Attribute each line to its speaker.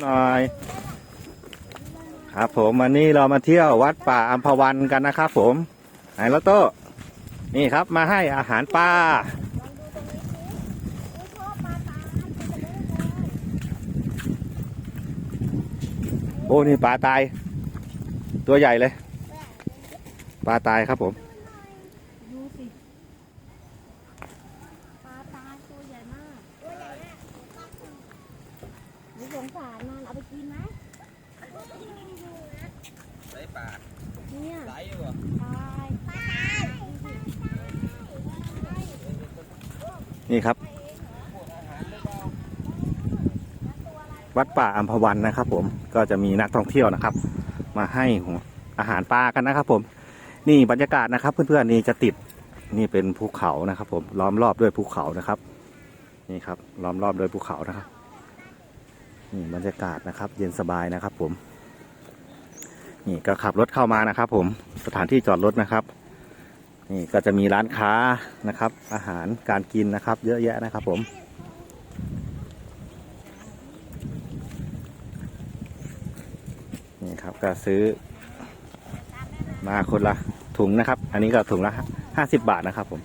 Speaker 1: หน่อยครับผมวันนี้เรามาเที่ยววัดป่าอัมพวันกันนะครับผมไหนลอตโต้นี่ครับมาให้อาหารปลาโอ้นี่ปลาตาย ตัวใหญ่เลย ปลาตายครับผม
Speaker 2: ดูสิปลาตาตัวใหญ่มากตัวใหญ่มาก ดูสงสารมันเอาไปกินไหม
Speaker 3: ใส่ปลา
Speaker 2: เนี่ย
Speaker 3: ไหลอยู่บ่
Speaker 2: ตายตาย
Speaker 1: นี่ครับ วัดป่าอัมพวันนะครับ ผมก็จะมีนักท่องเที่ยวนะครับ มาให้อาหารปลากันนะครับ ผม นี่บรรยากาศนะครับ เพื่อนๆนี่จะติดนี่เป็นภูเขานะครับ ผมล้อมรอบด้วยภูเขานะครับ นี่ครับ ล้อมรอบด้วยภูเขานะครับ นี่บรรยากาศนะครับ เย็นสบายนะครับผม นี่ก็ขับรถเข้ามานะครับ ผมสถานที่จอดรถนะครับ นี่ก็จะมีร้านค้านะครับ อาหารการกินนะครับ เยอะแยะนะครับ ผมนี่ครับก็ซื้อ มาคนละถุงนะครับ อันนี้ก็ถุงละห้าสิบบาทนะครับผม